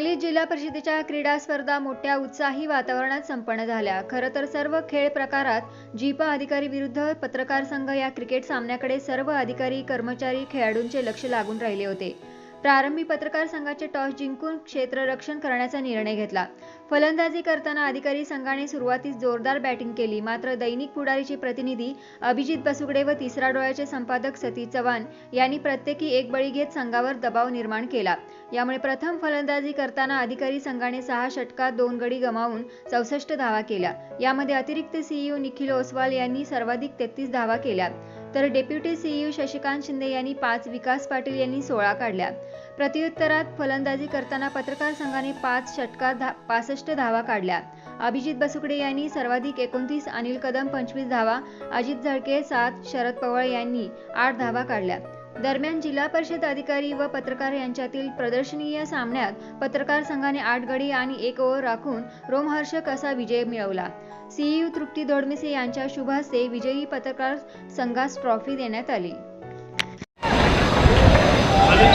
जिल्हा परिषदेच्या क्रीडा स्पर्धा मोठ्या उत्साही वातावरणात संपन्न झाल्या. खरं तर सर्व खेळ प्रकारात जीपा अधिकारी विरुद्ध पत्रकार संघ या क्रिकेट सामन्याकडे सर्व अधिकारी कर्मचारी खेळाडूंचे लक्ष लागून राहिले होते. प्रारंभी पत्रकार संघाचे टॉस जिंकून क्षेत्ररक्षण करण्याचा निर्णय घेतला. फलंदाजी करताना अधिकारी संघाने सुरुवातीस जोरदार बॅटिंग केली. मात्र दैनिक पुढारीचे प्रतिनिधी अभिजित बसुगडे व तिसरा डोळ्याचे संपादक सतीश चव्हाण यांनी प्रत्येकी एक बळी घेत संघावर दबाव निर्माण केला. यामुळे प्रथम फलंदाजी करताना अधिकारी संघाने सहा षटकात दोन गडी गमावून चौसष्ट धावा केल्या. यामध्ये अतिरिक्त सीईओ निखिल ओसवाल यांनी सर्वाधिक तेहतीस धावा केल्या. तर डेप्युटी सीईओ शशिकांत शिंदे यांनी पाच विकास पाटील यांनी सोळा काढल्या. प्रत्युत्तरात फलंदाजी करताना पत्रकार संघाने पाच षटकात धा पासष्ट धावा काढल्या. अभिजित बसुकडे यांनी सर्वाधिक एकोणतीस अनिल कदम पंचवीस धावा अजित झळके सात शरद पवार यांनी आठ धावा काढल्या. दरम्यान जिल्हा परिषद अधिकारी व पत्रकार यांच्यातील प्रदर्शनीय सामन्यात पत्रकार संघाने आठ गडी आणि एक ओव्हर राखून रोमहर्षक असा विजय मिळवला. सीईयू तृप्ती दोडमिसे यांच्या शुभ हस्ते विजयी पत्रकार संघास ट्रॉफी देण्यात आली.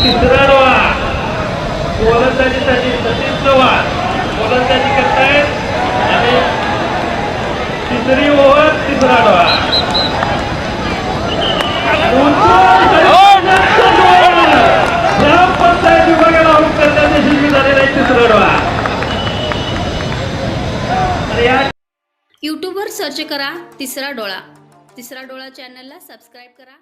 तिसरा गोलंदाजीसाठी सतीश चव्हाण. गोलंदाजी करतायत आणि तिसरी ओव्हर तिसरा डोळा विभागाला आउट करण्यात यशस्वी झालेला आहे तिसरा डोळा यूट्यूबवर सर्च करा तिसरा डोळा. तिसरा डोळा चॅनलला सबस्क्राईब करा.